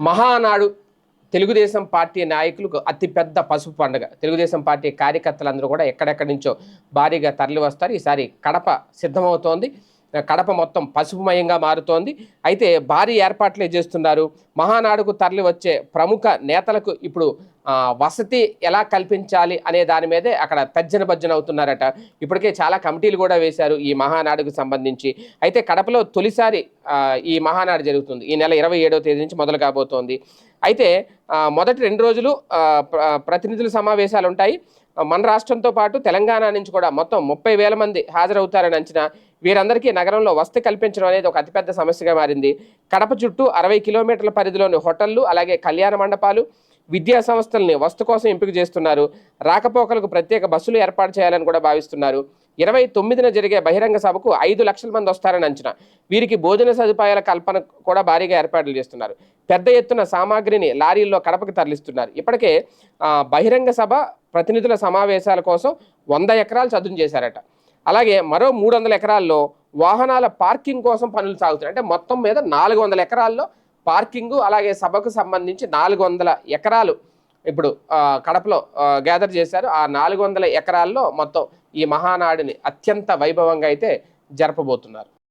Mahanadu Telugu Desam party నాయకులకు అతిపెద్ద పసుపు పండుగ. తెలుగుదేశం పార్టీ కార్యకర్తలందరూ కూడా ఎక్కడెక్కడి నుంచో భారీగా తరలి వస్తారు. ఈసారి కడప సిద్ధమవుతోంది. కడప మొత్తం పసుపుమయంగా మారుతోంది. అయితే భారీ ఏర్పాట్లే చేస్తున్నారు. మహానాడుకు తరలి వచ్చే ప్రముఖ నేతలకు ఇప్పుడు వసతి ఎలా కల్పించాలి అనే దాని మీదే అక్కడ తర్జన భర్జన అవుతున్నారట. ఇప్పటికే చాలా కమిటీలు కూడా వేశారు ఈ మహానాడుకు సంబంధించి. అయితే కడపలో తొలిసారి ఈ మహానాడు జరుగుతుంది. ఈ నెల ఇరవై ఏడవ తేదీ నుంచి మొదలు కాబోతోంది. అయితే మొదటి రెండు రోజులు ప్రతినిధుల సమావేశాలు ఉంటాయి. మన రాష్ట్రంతో పాటు తెలంగాణ నుంచి కూడా మొత్తం ముప్పై వేల మంది హాజరవుతారని అంచనా. వీరందరికీ నగరంలో వసతి కల్పించడం అనేది ఒక అతిపెద్ద సమస్యగా మారింది. కడప చుట్టూ అరవై కిలోమీటర్ల పరిధిలోని హోటళ్ళు అలాగే కళ్యాణ మండపాలు విద్యా సంస్థల్ని వస్తు కోసం ఎంపిక చేస్తున్నారు. రాకపోకలకు ప్రత్యేక బస్సులు ఏర్పాటు చేయాలని కూడా భావిస్తున్నారు. ఇరవై తొమ్మిదిన జరిగే బహిరంగ సభకు ఐదు లక్షల మంది వస్తారని అంచనా. వీరికి భోజన సదుపాయాల కల్పన కూడా భారీగా ఏర్పాట్లు చేస్తున్నారు. పెద్ద ఎత్తున సామాగ్రిని లారీల్లో కడపకు తరలిస్తున్నారు. ఇప్పటికే బహిరంగ సభ ప్రతినిధుల సమావేశాల కోసం వంద ఎకరాలు చదును చేశారట. అలాగే మరో మూడు వందల ఎకరాల్లో వాహనాల పార్కింగ్ కోసం పనులు సాగుతున్నాయి. అంటే మొత్తం మీద నాలుగు వందల ఎకరాల్లో పార్కింగు అలాగే సభకు సంబంధించి నాలుగు వందల ఎకరాలు ఇప్పుడు కడపలో గ్యాదర్ చేశారు. ఆ నాలుగు వందల ఎకరాల్లో మొత్తం ఈ మహానాడిని అత్యంత వైభవంగా అయితే జరపబోతున్నారు.